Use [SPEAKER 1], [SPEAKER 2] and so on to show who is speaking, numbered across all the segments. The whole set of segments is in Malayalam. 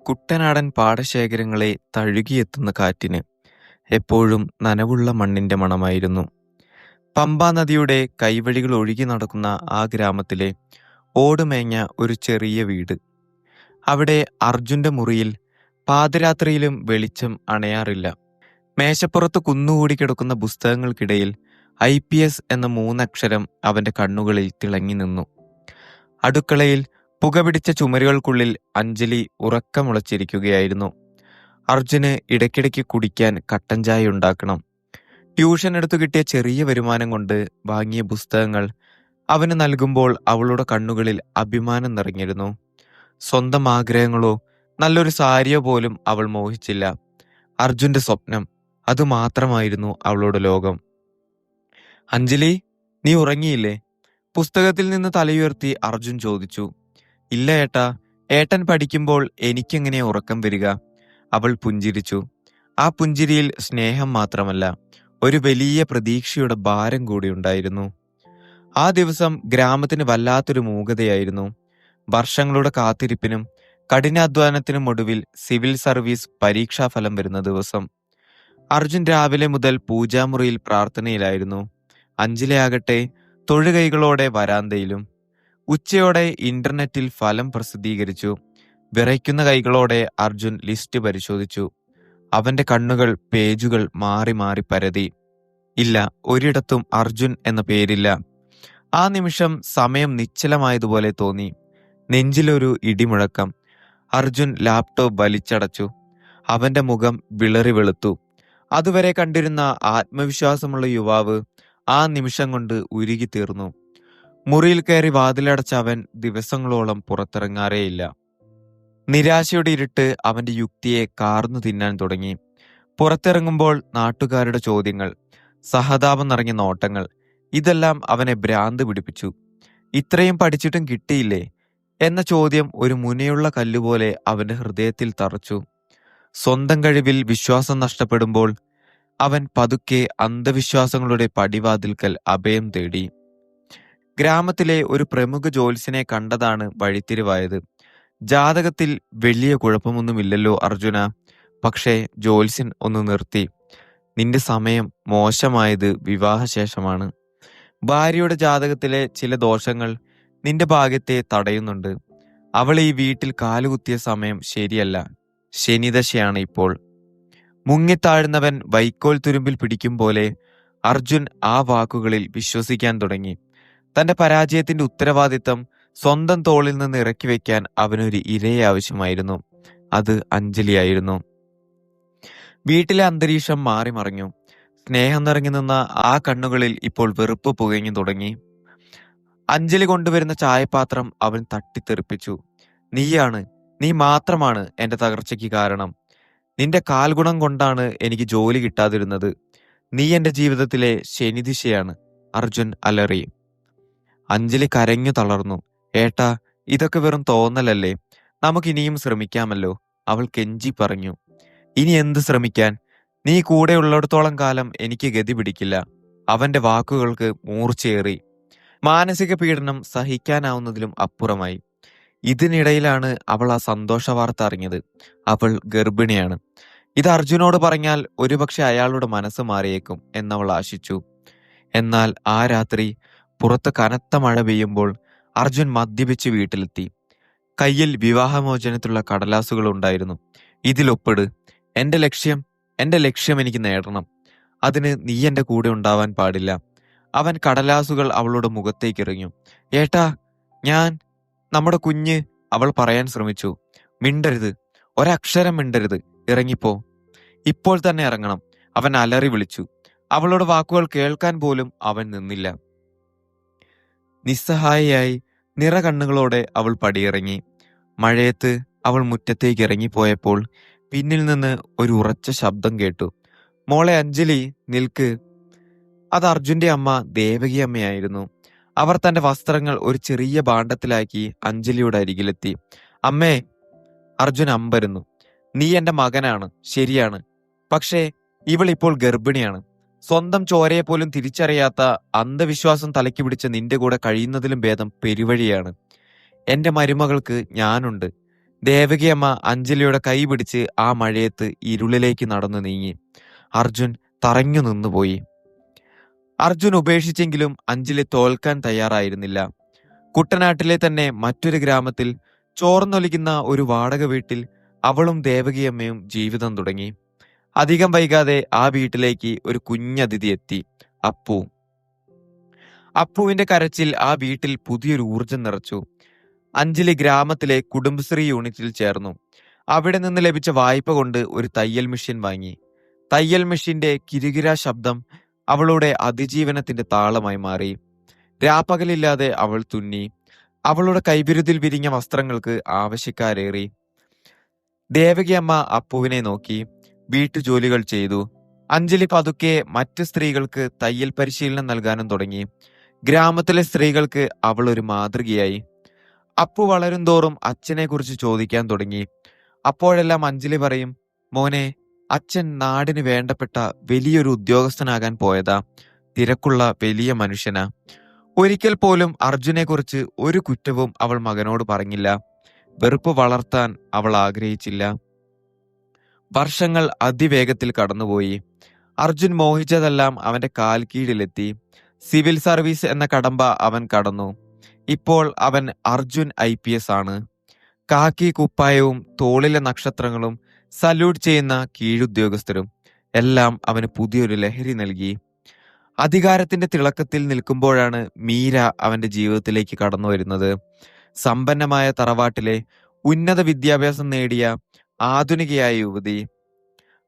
[SPEAKER 1] കുട്ടനാടൻ പാടശേഖരങ്ങളെ തഴുകിയെത്തുന്ന കാറ്റിന് എപ്പോഴും നനവുള്ള മണ്ണിന്റെ മണമായിരുന്നു. പമ്പാ നദിയുടെ കൈവഴികൾ ഒഴുകി നടക്കുന്ന ആ ഗ്രാമത്തിലെ ഓടുമേഞ്ഞ ഒരു ചെറിയ വീട്. അവിടെ അർജുന്റെ മുറിയിൽ പാതിരാത്രിയിലും വെളിച്ചം അണയാറില്ല. മേശപ്പുറത്ത് കുന്നുകൂടി കിടക്കുന്ന പുസ്തകങ്ങൾക്കിടയിൽ ഐ. പി. എസ് എന്ന മൂന്നക്ഷരം അവന്റെ കണ്ണുകളിൽ തിളങ്ങി നിന്നു അടുക്കളയിൽ പുകപിടിച്ച ചുമരുകൾക്കുള്ളിൽ അഞ്ജലി ഉറക്കമുളച്ചിരിക്കുകയായിരുന്നു. അർജുന് ഇടയ്ക്കിടയ്ക്ക് കുടിക്കാൻ കട്ടൻ ചായ ഉണ്ടാക്കണം. ട്യൂഷൻ എടുത്തു കിട്ടിയ ചെറിയ വരുമാനം കൊണ്ട് വാങ്ങിയ പുസ്തകങ്ങൾ അവന് നൽകുമ്പോൾ അവളുടെ കണ്ണുകളിൽ അഭിമാനം നിറഞ്ഞിരുന്നു. സ്വന്തം ആഗ്രഹങ്ങളോ നല്ലൊരു സാരിയോ പോലും അവൾ മോഹിച്ചില്ല. അർജുന്റെ സ്വപ്നം അതുമാത്രമായിരുന്നു അവളുടെ ലോകം. അഞ്ജലി നീ ഉറങ്ങിയില്ലേ? പുസ്തകത്തിൽ നിന്ന് തലയുയർത്തി അർജുൻ ചോദിച്ചു. ഇല്ല ഏട്ടാ ഏട്ടൻ പഠിക്കുമ്പോൾ എനിക്കെങ്ങനെ ഉറക്കം വരിക? അവൾ പുഞ്ചിരിച്ചു. ആ പുഞ്ചിരിയിൽ സ്നേഹം മാത്രമല്ല ഒരു വലിയ പ്രതീക്ഷയുടെ ഭാരം കൂടി ഉണ്ടായിരുന്നു. ആ ദിവസം ഗ്രാമത്തിന് വല്ലാത്തൊരു മൂകതയായിരുന്നു. വർഷങ്ങളുടെ കാത്തിരിപ്പിനും കഠിനാധ്വാനത്തിനും ഒടുവിൽ സിവിൽ സർവീസ് പരീക്ഷാഫലം വരുന്ന ദിവസം. അർജുൻ രാവിലെ മുതൽ പൂജാമുറിയിൽ പ്രാർത്ഥനയിലായിരുന്നു. അഞ്ജലിയാകട്ടെ തൊഴുകൈകളോടെ വരാന്തയിലും. ഉച്ചയോടെ ഇന്റർനെറ്റിൽ ഫലം പ്രസിദ്ധീകരിച്ചു. വിറയ്ക്കുന്ന കൈകളോടെ അർജുൻ ലിസ്റ്റ് പരിശോധിച്ചു. അവന്റെ കണ്ണുകൾ പേജുകൾ മാറി മാറി പരതി. ഇല്ല ഒരിടത്തും അർജുൻ എന്ന പേരില്ല. ആ നിമിഷം സമയം നിശ്ചലമായതുപോലെ തോന്നി. നെഞ്ചിലൊരു ഇടിമുഴക്കം. അർജുൻ ലാപ്ടോപ്പ് വലിച്ചടച്ചു. അവന്റെ മുഖം വിളറി വെളുത്തു. അതുവരെ കണ്ടിരുന്ന ആത്മവിശ്വാസമുള്ള യുവാവ് ആ നിമിഷം കൊണ്ട് ഉരുകിത്തീർന്നു. മുറിയിൽ കയറി വാതിലടച്ച അവൻ ദിവസങ്ങളോളം പുറത്തിറങ്ങാറേയില്ല. നിരാശയുടെ ഇരുട്ട് അവന്റെ യുക്തിയെ കാർന്നു തിന്നാൻ തുടങ്ങി. പുറത്തിറങ്ങുമ്പോൾ നാട്ടുകാരുടെ ചോദ്യങ്ങൾ, സഹതാപം നിറഞ്ഞ നോട്ടങ്ങൾ ഇതെല്ലാം അവനെ ഭ്രാന്ത് പിടിപ്പിച്ചു. ഇത്രയും പഠിച്ചിട്ടും കിട്ടിയില്ലേ എന്ന ചോദ്യം ഒരു മുനയുള്ള കല്ലുപോലെ അവന്റെ ഹൃദയത്തിൽ തറച്ചു. സ്വന്തം കഴിവിൽ വിശ്വാസം നഷ്ടപ്പെടുമ്പോൾ അവൻ പതുക്കെ അന്ധവിശ്വാസങ്ങളുടെ പടിവാതിൽക്കൽ അഭയം തേടി. ഗ്രാമത്തിലെ ഒരു പ്രമുഖ ജ്യോത്സ്യനെ കണ്ടതാണ് വഴിത്തിരിവായത്. ജാതകത്തിൽ വലിയ കുഴപ്പമൊന്നുമില്ലല്ലോ അർജുന പക്ഷേ ജ്യോത്സ്യൻ ഒന്ന് നിർത്തി. നിന്റെ സമയം മോശമായത് വിവാഹശേഷമാണ്. ഭാര്യയുടെ ജാതകത്തിലെ ചില ദോഷങ്ങൾ നിന്റെ ഭാഗ്യത്തെ തടയുന്നുണ്ട്. അവൾ ഈ വീട്ടിൽ കാലുകുത്തിയ സമയം ശരിയല്ല. ശനിദശയാണ് ഇപ്പോൾ. മുങ്ങിത്താഴുന്നവൻ വൈക്കോൽ തുരുമ്പിൽ പിടിക്കും പോലെ അർജുൻ ആ വാക്കുകളിൽ വിശ്വസിക്കാൻ തുടങ്ങി. തന്റെ പരാജയത്തിന്റെ ഉത്തരവാദിത്തം സ്വന്തം തോളിൽ നിന്ന് ഇറക്കി വയ്ക്കാൻ അവനൊരു ഇരയെ ആവശ്യമായിരുന്നു. അത് അഞ്ജലിയായിരുന്നു. വീട്ടിലെ അന്തരീക്ഷം മാറിമറിഞ്ഞു. സ്നേഹം നിറഞ്ഞു നിന്ന ആ കണ്ണുകളിൽ ഇപ്പോൾ വെറുപ്പ് പുകഞ്ഞു തുടങ്ങി. അഞ്ജലി കൊണ്ടുവരുന്ന ചായപാത്രം അവൻ തട്ടിത്തെറിപ്പിച്ചു. നീയാണ്, നീ മാത്രമാണ് എന്റെ തകർച്ചയ്ക്ക് കാരണം. നിന്റെ കാൽഗുണം കൊണ്ടാണ് എനിക്ക് ജോലി കിട്ടാതിരുന്നത്. നീ എന്റെ ജീവിതത്തിലെ ശനിദിശയാണ് അർജുൻ അലറി. അഞ്ജലി കരഞ്ഞു തളർന്നു. ഏട്ടാ ഇതൊക്കെ വെറും തോന്നലല്ലേ. നമുക്കിനിയും ശ്രമിക്കാമല്ലോ അവൾ കെഞ്ചി പറഞ്ഞു. ഇനി എന്ത് ശ്രമിക്കാൻ? നീ കൂടെ കൂടെയുള്ളിടത്തോളം കാലം എനിക്ക് ഗതി പിടിക്കില്ല. അവന്റെ വാക്കുകൾക്ക് മൂർച്ചയേറി. മാനസിക പീഡനം സഹിക്കാനാവുന്നതിലും അപ്പുറമായി. ഇതിനിടയിലാണ് അവൾ ആ സന്തോഷ വാർത്ത അറിഞ്ഞത്. അവൾ ഗർഭിണിയാണ്. ഇത് അർജുനോട് പറഞ്ഞാൽ ഒരുപക്ഷെ അയാളുടെ മനസ്സ് മാറിയേക്കും എന്നവൾ ആശിച്ചു. എന്നാൽ ആ രാത്രി പുറത്ത് കനത്ത മഴ പെയ്യുമ്പോൾ അർജുൻ മദ്യപിച്ച് വീട്ടിലെത്തി. കയ്യിൽ വിവാഹമോചനത്തിലുള്ള കടലാസുകൾ ഉണ്ടായിരുന്നു. ഇതിലൊപ്പിട് എന്റെ ലക്ഷ്യം എന്റെ ലക്ഷ്യം എനിക്ക് നേടണം. അതിന് നീ എന്റെ കൂടെ ഉണ്ടാവാൻ പാടില്ല. അവൻ കടലാസുകൾ അവളുടെ മുഖത്തേക്ക് മുഖത്തേക്കെറിഞ്ഞു. ഏട്ടാ ഞാൻ നമ്മുടെ കുഞ്ഞ് അവൾ പറയാൻ ശ്രമിച്ചു. മിണ്ടരുത്. ഒരക്ഷരം മിണ്ടരുത്. ഇറങ്ങിപ്പോ. ഇപ്പോൾ തന്നെ ഇറങ്ങണം. അവൻ അലറി വിളിച്ചു. അവളുടെ വാക്കുകൾ കേൾക്കാൻ പോലും അവൻ നിന്നില്ല. നിസ്സഹായയായി നിറകണ്ണുകളോടെ അവൾ പടിയിറങ്ങി. മഴയത്ത് അവൾ മുറ്റത്തേക്ക് ഇറങ്ങിപ്പോയപ്പോൾ പിന്നിൽ നിന്ന് ഒരു ഉറച്ച ശബ്ദം കേട്ടു. മോളെ അഞ്ജലി നിൽക്ക്. അത് അർജുന്റെ അമ്മ ദേവകി അമ്മയായിരുന്നു. അവർ തന്റെ വസ്ത്രങ്ങൾ ഒരു ചെറിയ ഭാണ്ഡത്തിലാക്കി അഞ്ജലിയുടെ അരികിലെത്തി. അമ്മേ അർജുൻ അമ്പരുന്നു നീ എന്റെ മകനാണ് ശരിയാണ്. പക്ഷേ ഇവൾ ഇപ്പോൾ ഗർഭിണിയാണ്. സ്വന്തം ചോരയെ പോലും തിരിച്ചറിയാത്ത അന്ധവിശ്വാസം തലയ്ക്ക് പിടിച്ച നിന്റെ കൂടെ കഴിയുന്നതിലും ഭേദം പെരുവഴിയാണ്. എന്റെ മരുമകൾക്ക് ഞാനുണ്ട്. ദേവകിയമ്മ അഞ്ജലിയുടെ കൈ പിടിച്ച് ആ മഴയത്ത് ഇരുളിലേക്ക് നടന്നു നീങ്ങി അർജുൻ തറഞ്ഞു നിന്നുപോയി അർജുൻ ഉപേക്ഷിച്ചെങ്കിലും അഞ്ജലി തോൽക്കാൻ തയ്യാറായിരുന്നില്ല കുട്ടനാട്ടിലെ തന്നെ മറ്റൊരു ഗ്രാമത്തിൽ ചോർന്നൊലിക്കുന്ന ഒരു വാടക വീട്ടിൽ അവളും ദേവകിയമ്മയും ജീവിതം തുടങ്ങി അധികം വൈകാതെ ആ വീട്ടിലേക്ക് ഒരു കുഞ്ഞതിഥി എത്തി അപ്പു. അപ്പുവിന്റെ കരച്ചിൽ ആ വീട്ടിൽ പുതിയൊരു ഊർജം നിറച്ചു. അഞ്ജലി ഗ്രാമത്തിലെ കുടുംബശ്രീ യൂണിറ്റിൽ ചേർന്നു. അവിടെ നിന്ന് ലഭിച്ച വായ്പ കൊണ്ട് ഒരു തയ്യൽ മെഷീൻ വാങ്ങി. തയ്യൽ മെഷീന്റെ കിരുകിര ശബ്ദം അവളുടെ അതിജീവനത്തിന്റെ താളമായി മാറി. രാപ്പകലില്ലാതെ അവൾ തുന്നി. അവളുടെ കൈവിരുതിൽ വിരിഞ്ഞ വസ്ത്രങ്ങൾക്ക് ആവശ്യക്കാരേറി. ദേവകിയമ്മ അപ്പുവിനെ നോക്കി. വീട്ടുജോലികൾ ചെയ്തു. അഞ്ജലി പതുക്കെ മറ്റ് സ്ത്രീകൾക്ക് തയ്യൽ പരിശീലനം നൽകാനും തുടങ്ങി. ഗ്രാമത്തിലെ സ്ത്രീകൾക്ക് അവൾ ഒരു മാതൃകയായി. അപ്പു വളരും തോറും അച്ഛനെ കുറിച്ച് ചോദിക്കാൻ തുടങ്ങി. അപ്പോഴെല്ലാം അഞ്ജലി പറയും മോനെ അച്ഛൻ നാടിന് വേണ്ടപ്പെട്ട വലിയൊരു ഉദ്യോഗസ്ഥനാകാൻ പോയതാ. തിരക്കുള്ള വലിയ മനുഷ്യനാ. ഒരിക്കൽ പോലും അർജുനെ കുറിച്ച് ഒരു കുറ്റവും അവൾ മകനോട് പറഞ്ഞില്ല. വെറുപ്പ് വളർത്താൻ അവൾ ആഗ്രഹിച്ചില്ല. വർഷങ്ങൾ അതിവേഗത്തിൽ കടന്നുപോയി. അർജുൻ മോഹിച്ചതെല്ലാം അവന്റെ കാൽ കീഴിലെത്തി സിവിൽ സർവീസ് എന്ന കടമ്പ അവൻ കടന്നു. ഇപ്പോൾ അവൻ അർജുൻ ഐ പി എസ് ആണ്. കാക്കി കുപ്പായവും തോളിലെ നക്ഷത്രങ്ങളും സല്യൂട്ട് ചെയ്യുന്ന കീഴുദ്യോഗസ്ഥരും എല്ലാം അവന് പുതിയൊരു ലഹരി നൽകി. അധികാരത്തിന്റെ തിളക്കത്തിൽ നിൽക്കുമ്പോഴാണ് മീര അവന്റെ ജീവിതത്തിലേക്ക് കടന്നു വരുന്നത് സമ്പന്നമായ തറവാട്ടിലെ ഉന്നത വിദ്യാഭ്യാസം നേടിയ ആധുനികയായ യുവതി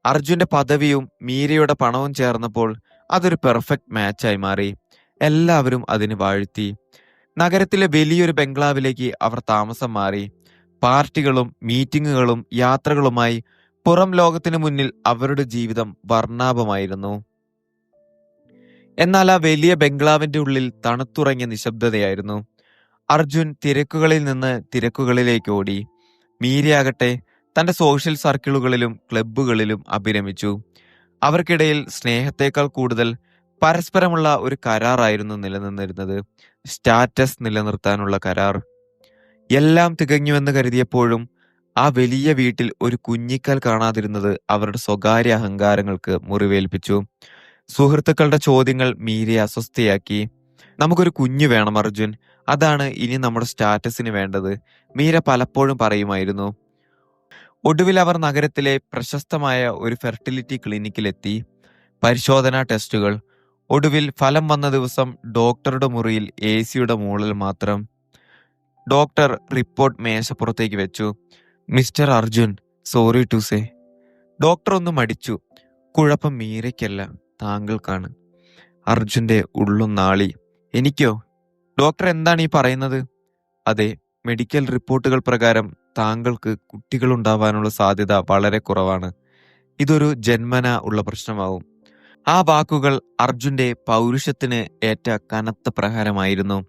[SPEAKER 1] അർജുന്റെ പദവിയും മീരയുടെ പണവും ചേർന്നപ്പോൾ അതൊരു പെർഫെക്റ്റ് മാച്ചായി മാറി. എല്ലാവരും അതിന് വാഴ്ത്തി. നഗരത്തിലെ വലിയൊരു ബംഗ്ലാവിലേക്ക് അവർ താമസം മാറി. പാർട്ടികളും മീറ്റിങ്ങുകളും യാത്രകളുമായി പുറം ലോകത്തിന് മുന്നിൽ അവരുടെ ജീവിതം വർണാഭമായിരുന്നു. എന്നാൽ ആ വലിയ ബംഗ്ലാവിന്റെ ഉള്ളിൽ തണുത്തുറങ്ങിയ നിശബ്ദതയായിരുന്നു. അർജുൻ തിരക്കുകളിൽ നിന്ന് തിരക്കുകളിലേക്ക് ഓടി. മീരയാകട്ടെ തന്റെ സോഷ്യൽ സർക്കിളുകളിലും ക്ലബ്ബുകളിലും അഭിരമിച്ചു. അവർക്കിടയിൽ സ്നേഹത്തേക്കാൾ കൂടുതൽ പരസ്പരമുള്ള ഒരു കരാറായിരുന്നു നിലനിന്നിരുന്നത്. സ്റ്റാറ്റസ് നിലനിർത്താനുള്ള കരാർ. എല്ലാം തികഞ്ഞുവെന്ന് കരുതിയപ്പോഴും ആ വലിയ വീട്ടിൽ ഒരു കുഞ്ഞിക്കൽ കാണാതിരുന്നത് അവരുടെ സ്വകാര്യ അഹങ്കാരങ്ങൾക്ക് മുറിവേൽപ്പിച്ചു. സുഹൃത്തുക്കളുടെ ചോദ്യങ്ങൾ മീരെ അസ്വസ്ഥയാക്കി. നമുക്കൊരു കുഞ്ഞു വേണം അർജുൻ. അതാണ് ഇനി നമ്മുടെ സ്റ്റാറ്റസിന് വേണ്ടത് മീര പലപ്പോഴും പറയുമായിരുന്നു. ഒടുവിൽ അവർ നഗരത്തിലെ പ്രശസ്തമായ ഒരു ഫെർട്ടിലിറ്റി ക്ലിനിക്കിലെത്തി. പരിശോധനാ ടെസ്റ്റുകൾ. ഒടുവിൽ ഫലം വന്ന ദിവസം ഡോക്ടറുടെ മുറിയിൽ എ സിയുടെ മുകളിൽ മാത്രം ഡോക്ടർ റിപ്പോർട്ട് മേശപ്പുറത്തേക്ക് വെച്ചു. Mister Arjun sorry to say. Doctor ഒന്ന് മടിച്ചു. കുഴപ്പം മീരയ്ക്കല്ല താങ്കൾക്കാണ്. അർജുന്റെ ഉള്ളും നാളി. എനിക്കോ? ഡോക്ടർ എന്താണ് ഈ പറയുന്നത്? അതെ മെഡിക്കൽ റിപ്പോർട്ടുകൾ പ്രകാരം താങ്കൾക്ക് കുട്ടികളുണ്ടാവാനുള്ള സാധ്യത വളരെ കുറവാണ്. ഇതൊരു ജന്മന ഉള്ള പ്രശ്നമാവും. ആ വാക്കുകൾ അർജുന്റെ പൗരുഷത്തിന് ഏറ്റ കനത്ത പ്രഹാരമായിരുന്നു.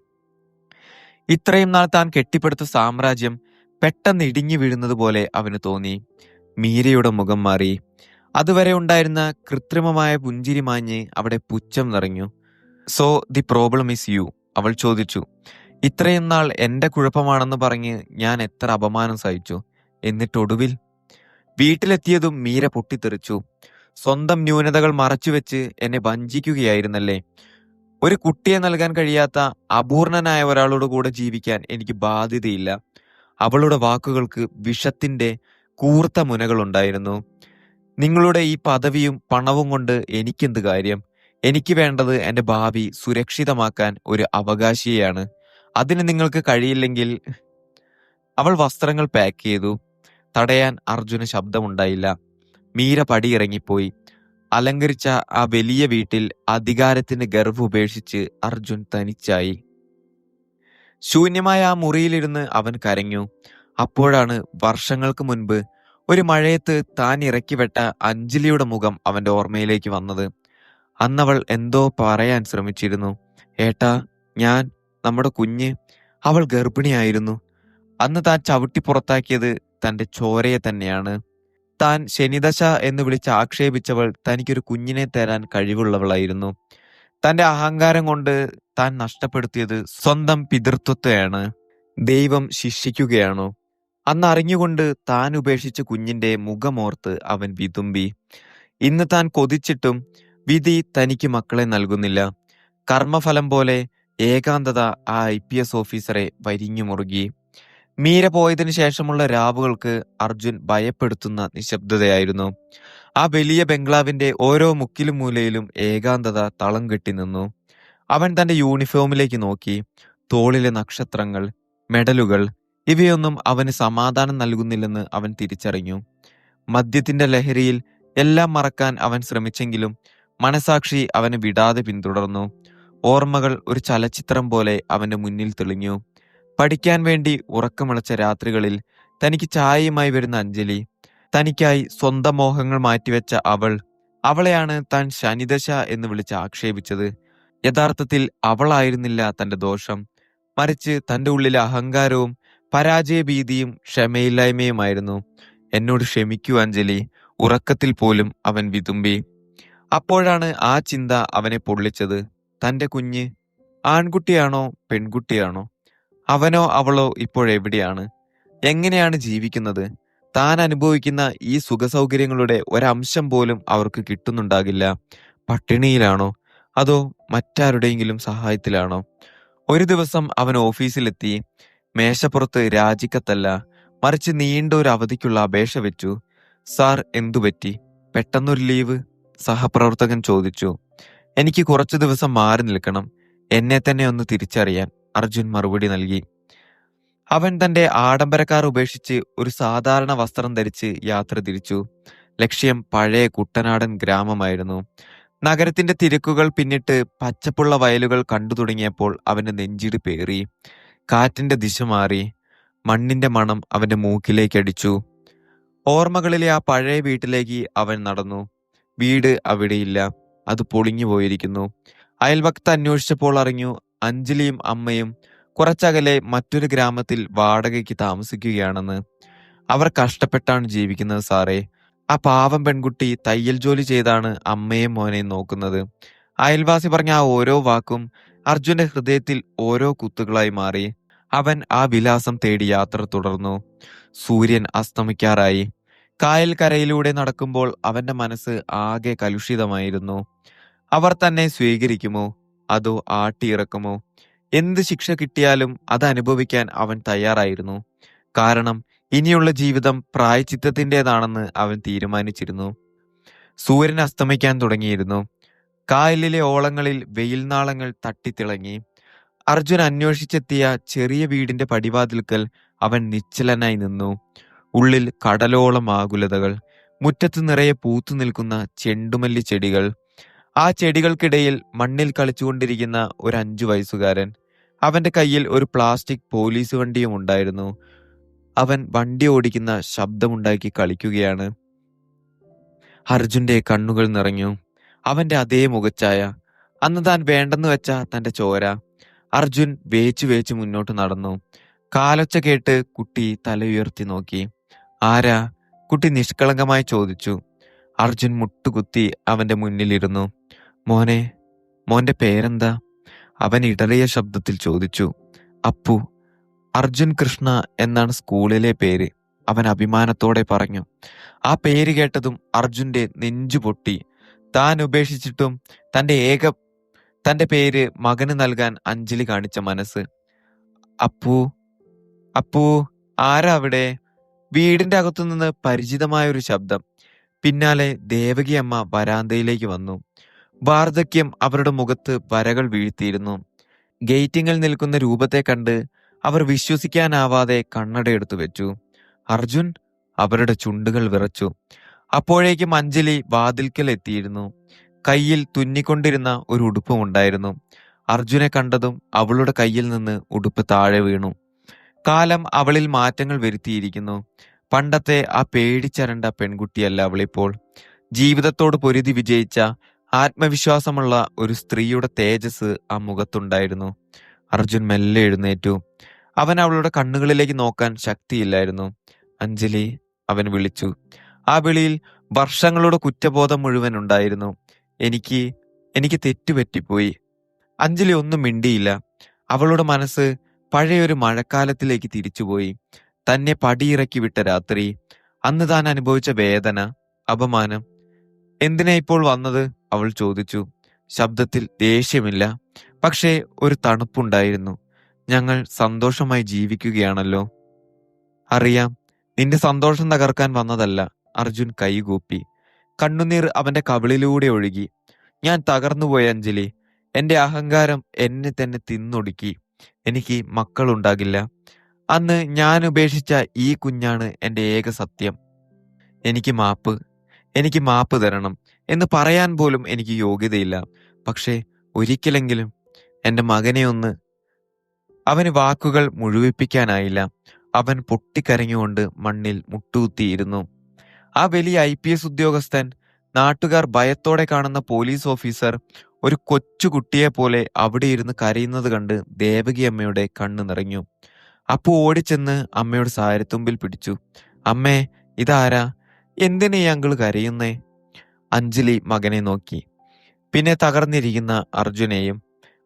[SPEAKER 1] ഇത്രയും നാൾ താൻ കെട്ടിപ്പടുത്ത സാമ്രാജ്യം പെട്ടെന്ന് ഇടിഞ്ഞു വീഴുന്നത് പോലെ അവന് തോന്നി. മീരയുടെ മുഖം മാറി. അതുവരെ ഉണ്ടായിരുന്ന കൃത്രിമമായ പുഞ്ചിരി മാഞ്ഞ് അവിടെ പുച്ഛം നിറഞ്ഞു. So the problem is you അവൾ ചോദിച്ചു. ഇത്രയും നാൾ എന്റെ കുഴപ്പമാണെന്ന് പറഞ്ഞ് ഞാൻ എത്ര അപമാനം സഹിച്ചു. എന്നിട്ടൊടുവിൽ വീട്ടിലെത്തിയതും മീര പൊട്ടിത്തെറിച്ചു. സ്വന്തം ന്യൂനതകൾ മറച്ചുവെച്ച് എന്നെ വഞ്ചിക്കുകയായിരുന്നല്ലേ? ഒരു കുട്ടിയെ നൽകാൻ കഴിയാത്ത അപൂർണനായ ഒരാളോട് കൂടെ ജീവിക്കാൻ എനിക്ക് ബാധ്യതയില്ല. അവളുടെ വാക്കുകൾക്ക് വിഷത്തിന്റെ കൂർത്ത മുനകളുണ്ടായിരുന്നു. നിങ്ങളുടെ ഈ പദവിയും പണവും കൊണ്ട് എനിക്കെന്ത് കാര്യം? എനിക്ക് വേണ്ടത് എന്റെ ഭാവി സുരക്ഷിതമാക്കാൻ ഒരു അവകാശിയെയാണ്. അതിന് നിങ്ങൾക്ക് കഴിയില്ലെങ്കിൽ അവൾ വസ്ത്രങ്ങൾ പാക്ക് ചെയ്തു. തടയാൻ അർജുന് ശബ്ദമുണ്ടായില്ല. മീര പടിയിറങ്ങിപ്പോയി. അലങ്കരിച്ച ആ വലിയ വീട്ടിൽ അധികാരത്തിന്റെ ഗർവ് ഉപേക്ഷിച്ച് അർജുൻ തനിച്ചായി. ശൂന്യമായ ആ മുറിയിലിരുന്ന് അവൻ കരഞ്ഞു. അപ്പോഴാണ് വർഷങ്ങൾക്ക് മുൻപ് ഒരു മഴയത്ത് താൻ ഇറക്കിവിട്ട അഞ്ജലിയുടെ മുഖം അവന്റെ ഓർമ്മയിലേക്ക് വന്നത്. അന്നവൾ എന്തോ പറയാൻ ശ്രമിച്ചിരുന്നു. ഏട്ടാ ഞാൻ നമ്മുടെ കുഞ്ഞ് അവൾ ഗർഭിണിയായിരുന്നു. അന്ന് താൻ ചവിട്ടി പുറത്താക്കിയത് തന്റെ ചോരയെ തന്നെയാണ്. താൻ ശനിദശ എന്ന് വിളിച്ച് ആക്ഷേപിച്ചവൾ തനിക്കൊരു കുഞ്ഞിനെ തരാൻ കഴിവുള്ളവളായിരുന്നു. തന്റെ അഹങ്കാരം കൊണ്ട് താൻ നഷ്ടപ്പെടുത്തിയത് സ്വന്തം പിതൃത്വത്തെയാണ്. ദൈവം ശിക്ഷിക്കുകയാണോ? അന്ന് അറിഞ്ഞുകൊണ്ട് താൻ ഉപേക്ഷിച്ച കുഞ്ഞിന്റെ മുഖമോർത്ത് അവൻ വിതുമ്പി. ഇന്ന് താൻ കൊതിച്ചിട്ടും വിധി തനിക്ക് മക്കളെ നൽകുന്നില്ല. കർമ്മഫലം പോലെ ഏകാന്തത ആ ഐ പി എസ് ഓഫീസറെ വരിഞ്ഞു മുറുകി. മീര പോയതിനു ശേഷമുള്ള രാവുകൾക്ക് അർജുൻ ഭയപ്പെടുത്തുന്ന നിശബ്ദതയായിരുന്നു. ആ വലിയ ബംഗ്ലാവിന്റെ ഓരോ മുക്കിലും മൂലയിലും ഏകാന്തത തളം കെട്ടി നിന്നു. അവൻ തന്റെ യൂണിഫോമിലേക്ക് നോക്കി. തോളിലെ നക്ഷത്രങ്ങൾ മെഡലുകൾ ഇവയൊന്നും അവന് സമാധാനം നൽകുന്നില്ലെന്ന് അവൻ തിരിച്ചറിഞ്ഞു. മദ്യത്തിന്റെ ലഹരിയിൽ എല്ലാം മറക്കാൻ അവൻ ശ്രമിച്ചെങ്കിലും മനസാക്ഷി അവനെ വിടാതെ പിന്തുടർന്നു. ഓർമ്മകൾ ഒരു ചലച്ചിത്രം പോലെ അവന്റെ മുന്നിൽ തെളിഞ്ഞു. പഠിക്കാൻ വേണ്ടി ഉറക്കമിളച്ച രാത്രികളിൽ തനിക്ക് ചായയുമായി വരുന്ന അഞ്ജലി തനിക്കായി സ്വന്തം മോഹങ്ങൾ മാറ്റിവെച്ച അവൾ അവളെയാണ് താൻ ശനിദശ എന്ന് വിളിച്ച് ആക്ഷേപിച്ചത്. യഥാർത്ഥത്തിൽ അവളായിരുന്നില്ല തന്റെ ദോഷം. മറിച്ച് തന്റെ ഉള്ളിലെ അഹങ്കാരവും പരാജയഭീതിയും ക്ഷമയില്ലായ്മയുമായിരുന്നു. എന്നോട് ക്ഷമിക്കൂ അഞ്ജലി ഉറക്കത്തിൽ പോലും അവൻ വിതുമ്പി. അപ്പോഴാണ് ആ ചിന്ത അവനെ പൊള്ളിച്ചത്. തന്റെ കുഞ്ഞ് ആൺകുട്ടിയാണോ പെൺകുട്ടിയാണോ? അവനോ അവളോ ഇപ്പോഴെവിടെയാണ് എങ്ങനെയാണ് ജീവിക്കുന്നത്? താൻ അനുഭവിക്കുന്ന ഈ സുഖസൗകര്യങ്ങളുടെ ഒരംശം പോലും അവർക്ക് കിട്ടുന്നുണ്ടാകില്ല. പട്ടിണിയിലാണോ? അതോ മറ്റാരുടെയെങ്കിലും സഹായത്തിലാണോ? ഒരു ദിവസം അവൻ ഓഫീസിലെത്തി. മേശപ്പുറത്ത് രാജിക്കത്തല്ല. മറിച്ച് നീണ്ട ഒരു അവധിക്കുള്ള അപേക്ഷ വെച്ചു. സാർ എന്തുപറ്റി? പെട്ടെന്നൊരു ലീവ്? സഹപ്രവർത്തകൻ ചോദിച്ചു. എനിക്ക് കുറച്ചു ദിവസം മാറി നിൽക്കണം. എന്നെ തന്നെ ഒന്ന് തിരിച്ചറിയാൻ അർജുൻ മറുപടി നൽകി. അവൻ തന്റെ ആഡംബരക്കാർ ഉപേക്ഷിച്ച് ഒരു സാധാരണ വസ്ത്രം ധരിച്ച് യാത്ര തിരിച്ചു. ലക്ഷ്യം പഴയ കുട്ടനാടൻ ഗ്രാമമായിരുന്നു. നഗരത്തിന്റെ തിരക്കുകൾ പിന്നിട്ട് പച്ചപ്പുള്ള വയലുകൾ കണ്ടു തുടങ്ങിയപ്പോൾ അവന്റെ നെഞ്ചിട് പേറി. കാറ്റിന്റെ ദിശ മാറി. മണ്ണിന്റെ മണം അവന്റെ മൂക്കിലേക്ക് അടിച്ചു. ഓർമ്മകളിലെ ആ പഴയ വീട്ടിലേക്ക് അവൻ നടന്നു. വീട് അവിടെയില്ല. അത് പൊളിഞ്ഞു പോയിരിക്കുന്നു. അയൽവക്ത അന്വേഷിച്ചപ്പോൾ അറിഞ്ഞു അഞ്ജലിയും അമ്മയും കുറച്ചകലെ മറ്റൊരു ഗ്രാമത്തിൽ വാടകയ്ക്ക് താമസിക്കുകയാണെന്ന്. അവർ കഷ്ടപ്പെട്ടാണ് ജീവിക്കുന്നത് സാറേ. ആ പാവം പെൺകുട്ടി തയ്യൽ ജോലി ചെയ്താണ് അമ്മയും മോനെയും നോക്കുന്നത്. അയൽവാസി പറഞ്ഞ ആ ഓരോ വാക്കും അർജുന്റെ ഹൃദയത്തിൽ ഓരോ കുത്തുകളായി മാറി. അവൻ ആ വിലാസം തേടി യാത്ര തുടർന്നു. സൂര്യൻ അസ്തമിക്കാറായി. കായൽ കരയിലൂടെ നടക്കുമ്പോൾ അവന്റെ മനസ്സ് ആകെ കലുഷിതമായിരുന്നു. അവർ തന്നെ സ്വീകരിക്കുമോ? അതോ ആട്ടിയിറക്കുമോ? എന്ത് ശിക്ഷ കിട്ടിയാലും അത് അനുഭവിക്കാൻ അവൻ തയ്യാറായിരുന്നു. കാരണം ഇനിയുള്ള ജീവിതം പ്രായച്ചിത്തത്തിന്റെതാണെന്ന് അവൻ തീരുമാനിച്ചിരുന്നു. സൂര്യൻ അസ്തമിക്കാൻ തുടങ്ങിയിരുന്നു. കായലിലെ ഓളങ്ങളിൽ വെയിൽ നാളങ്ങൾ തട്ടിത്തിളങ്ങി. അർജുൻ അന്വേഷിച്ചെത്തിയ ചെറിയ വീടിന്റെ പടിവാതിൽക്കൽ അവൻ നിശ്ചലനായി നിന്നു. ഉള്ളിൽ കടലോളം ആകുലതകൾ മുറ്റത്ത് നിറയെ പൂത്തു നിൽക്കുന്ന ചെണ്ടുമല്ലി ചെടികൾ. ആ ചെടികൾക്കിടയിൽ മണ്ണിൽ കളിച്ചുകൊണ്ടിരിക്കുന്ന ഒരു അഞ്ചു വയസ്സുകാരൻ. അവന്റെ കയ്യിൽ ഒരു പ്ലാസ്റ്റിക് പോലീസ് വണ്ടിയും ഉണ്ടായിരുന്നു. അവൻ വണ്ടി ഓടിക്കുന്ന ശബ്ദമുണ്ടാക്കി കളിക്കുകയാണ്. അർജുന്റെ കണ്ണുകൾ നിറഞ്ഞു. അവന്റെ അതേ മുഖച്ചായ അന്ന് താൻ വേണ്ടെന്ന് വെച്ച തന്റെ ചോര. അർജുൻ വേച്ചു വേച്ച് മുന്നോട്ട് നടന്നു. കാലൊച്ച കേട്ട് കുട്ടി തല ഉയർത്തി നോക്കി. ആരാ? കുട്ടി നിഷ്കളങ്കമായി ചോദിച്ചു. അർജുൻ മുട്ടുകുത്തി അവന്റെ മുന്നിലിരുന്നു. മോനെ മോന്റെ പേരെന്താ? അവൻ ഇടറിയ ശബ്ദത്തിൽ ചോദിച്ചു. അപ്പു അർജുൻ കൃഷ്ണ എന്നാണ് സ്കൂളിലെ പേര്. അവൻ അഭിമാനത്തോടെ പറഞ്ഞു. ആ പേര് കേട്ടതും അർജുന്റെ നെഞ്ചു പൊട്ടി. താൻ ഉപേക്ഷിച്ചിട്ടും തന്റെ ഏക തന്റെ പേര് മകന് നൽകാൻ അഞ്ജലി കാണിച്ച മനസ്സ്. അപ്പു അപ്പു ആരാ അവിടെ? വീടിന്റെ അകത്തുനിന്ന് പരിചിതമായ ഒരു ശബ്ദം പിന്നാലെ ദേവകി അമ്മ വരാന്തയിലേക്ക് വന്നു. വാർദ്ധക്യം അവരുടെ മുഖത്ത് വരകൾ വീഴ്ത്തിയിരുന്നു. ഗേറ്റിങ്ങിൽ നിൽക്കുന്ന രൂപത്തെ കണ്ട് അവർ വിശ്വസിക്കാനാവാതെ കണ്ണടയെടുത്തു വെച്ചു. അർജുൻ അവരുടെ ചുണ്ടുകൾ വിറച്ചു. അപ്പോഴേക്കും അഞ്ജലി വാതിൽക്കൽ എത്തിയിരുന്നു. കയ്യിൽ തുന്നിക്കൊണ്ടിരുന്ന ഒരു ഉടുപ്പും ഉണ്ടായിരുന്നു. അർജുനെ കണ്ടതും അവളുടെ കയ്യിൽ നിന്ന് ഉടുപ്പ് താഴെ വീണു. കാലം അവളിൽ മാറ്റങ്ങൾ വരുത്തിയിരിക്കുന്നു. പണ്ടത്തെ ആ പേടിച്ചരണ്ട പെൺകുട്ടിയല്ല അവളിപ്പോൾ. ജീവിതത്തോട് പൊരുതി വിജയിച്ച ആത്മവിശ്വാസമുള്ള ഒരു സ്ത്രീയുടെ തേജസ് ആ മുഖത്തുണ്ടായിരുന്നു. അർജുൻ മെല്ലെ എഴുന്നേറ്റു. അവൻ അവളുടെ കണ്ണുകളിലേക്ക് നോക്കാൻ ശക്തിയില്ലായിരുന്നു. അഞ്ജലി അവൻ വിളിച്ചു. ആ വിളിയിൽ വർഷങ്ങളുടെ കുറ്റബോധം മുഴുവൻ ഉണ്ടായിരുന്നു. എനിക്ക് എനിക്ക് തെറ്റുപറ്റിപ്പോയി. അഞ്ജലി ഒന്നും മിണ്ടിയില്ല. അവളുടെ മനസ്സ് പഴയൊരു മഴക്കാലത്തിലേക്ക് തിരിച്ചുപോയി. തന്നെ പടിയിറക്കി വിട്ട രാത്രി അന്ന് താൻ അനുഭവിച്ച വേദന അപമാനം. എന്തിനാ ഇപ്പോൾ വന്നത്? അവൾ ചോദിച്ചു. ശബ്ദത്തിൽ ദേഷ്യമില്ല. പക്ഷേ ഒരു തണുപ്പുണ്ടായിരുന്നു. ഞങ്ങൾ സന്തോഷമായി ജീവിക്കുകയാണല്ലോ. അറിയാം നിന്റെ സന്തോഷം തകർക്കാൻ വന്നതല്ല. അർജുൻ കൈകൂപ്പി. കണ്ണുനീർ അവന്റെ കവിളിലൂടെ ഒഴുകി. ഞാൻ തകർന്നുപോയ അഞ്ജലി എന്റെ അഹങ്കാരം എന്നെ തന്നെ തിന്നൊടുക്കി. എനിക്ക് മക്കളുണ്ടാകില്ല. അന്ന് ഞാൻ ഉപേക്ഷിച്ച ഈ കുഞ്ഞാണ് എന്റെ ഏക സത്യം. എനിക്ക് മാപ്പ് എനിക്ക് മാപ്പ് തരണം എന്ന് പറയാൻ പോലും എനിക്ക് യോഗ്യതയില്ല. പക്ഷേ ഒരിക്കലെങ്കിലും എന്റെ മകനെ ഒന്ന് അവന് വാക്കുകൾ മുഴുവിപ്പിക്കാനായില്ല. അവൻ പൊട്ടിക്കരഞ്ഞുകൊണ്ട് മണ്ണിൽ മുട്ടുകുത്തിയിരുന്നു. ആ വലിയ ഐ പി എസ് ഉദ്യോഗസ്ഥൻ നാട്ടുകാർ ഭയത്തോടെ കാണുന്ന പോലീസ് ഓഫീസർ ഒരു കൊച്ചു കുട്ടിയെ പോലെ അവിടെ ഇരുന്ന് കരയുന്നത് കണ്ട് ദേവകി അമ്മയുടെ കണ്ണു നിറഞ്ഞു. അപ്പു ഓടിച്ചെന്ന് അമ്മയുടെ സാരത്തുമ്പിൽ പിടിച്ചു. അമ്മേ ഇതാരാ? എന്തിനാ ഈ കരയുന്നേ? അഞ്ജലി മകനെ നോക്കി. പിന്നെ തകർന്നിരിക്കുന്ന അർജുനെയും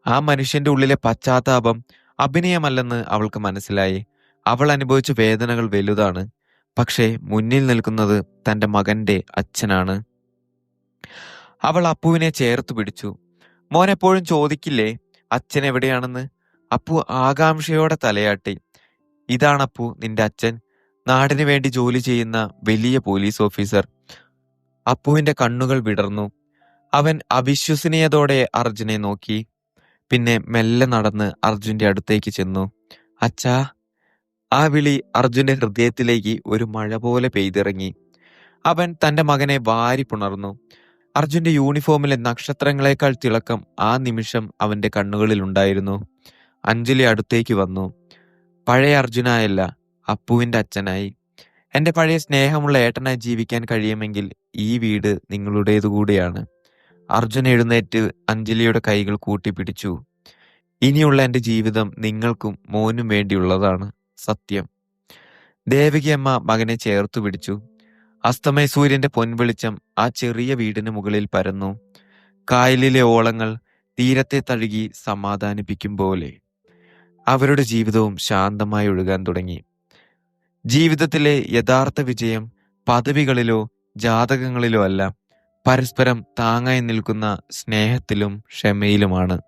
[SPEAKER 1] ആ മനുഷ്യന്റെ ഉള്ളിലെ പശ്ചാത്താപം അഭിനയമല്ലെന്ന് അവൾക്ക് മനസ്സിലായി. അവൾ അനുഭവിച്ച വേദനകൾ വലുതാണ്. പക്ഷേ മുന്നിൽ നിൽക്കുന്നത് തന്റെ മകന്റെ അച്ഛനാണ്. അവൾ അപ്പുവിനെ ചേർത്ത് പിടിച്ചു. മോൻ എപ്പോഴും ചോദിക്കില്ലേ അച്ഛൻ എവിടെയാണെന്ന്? അപ്പു ആകാംക്ഷയോടെ തലയാട്ടി ഇതാണപ്പു നിന്റെ അച്ഛൻ. നാടിന് വേണ്ടി ജോലി ചെയ്യുന്ന വലിയ പോലീസ് ഓഫീസർ. അപ്പുവിന്റെ കണ്ണുകൾ വിടർന്നു. അവൻ അവിശ്വസനീയതോടെ അർജുനെ നോക്കി. പിന്നെ മെല്ലെ നടന്ന് അർജുന്റെ അടുത്തേക്ക് ചെന്നു. അച്ഛാ. ആ വിളി അർജുന്റെ ഹൃദയത്തിലേക്ക് ഒരു മഴ പോലെ പെയ്തിറങ്ങി. അവൻ തന്റെ മകനെ വാരി പുണർന്നു അർജുന്റെ യൂണിഫോമിലെ നക്ഷത്രങ്ങളെക്കാൾ തിളക്കം ആ നിമിഷം അവന്റെ കണ്ണുകളിൽ ഉണ്ടായിരുന്നു. അഞ്ജലി അടുത്തേക്ക് വന്നു. പഴയ അർജുനായല്ല അപ്പുവിന്റെ അച്ഛനായി. എന്റെ പഴയ സ്നേഹമുള്ള ഏട്ടനായി ജീവിക്കാൻ കഴിയുമെങ്കിൽ ഈ വീട് നിങ്ങളുടേതു കൂടിയാണ്. അർജുൻ എഴുന്നേറ്റ് അഞ്ജലിയുടെ കൈകൾ കൂട്ടിപ്പിടിച്ചു. ഇനിയുള്ള എന്റെ ജീവിതം നിങ്ങൾക്കും മോനും വേണ്ടിയുള്ളതാണ് സത്യം. ദേവകിയമ്മ മകനെ ചേർത്തു പിടിച്ചു. അസ്തമയ സൂര്യന്റെ പൊൻവെളിച്ചം ആ ചെറിയ വീടിന് മുകളിൽ പരന്നു. കായലിലെ ഓളങ്ങൾ തീരത്തെ തഴുകി സമാധാനിപ്പിക്കും പോലെ. അവരുടെ ജീവിതവും ശാന്തമായി ഒഴുകാൻ തുടങ്ങി. ജീവിതത്തിലെ യഥാർത്ഥ വിജയം പദവികളിലോ ജാതകങ്ങളിലോ അല്ല പരസ്പരം താങ്ങായി നിൽക്കുന്ന സ്നേഹത്തിലും ക്ഷമയിലുമാണ്.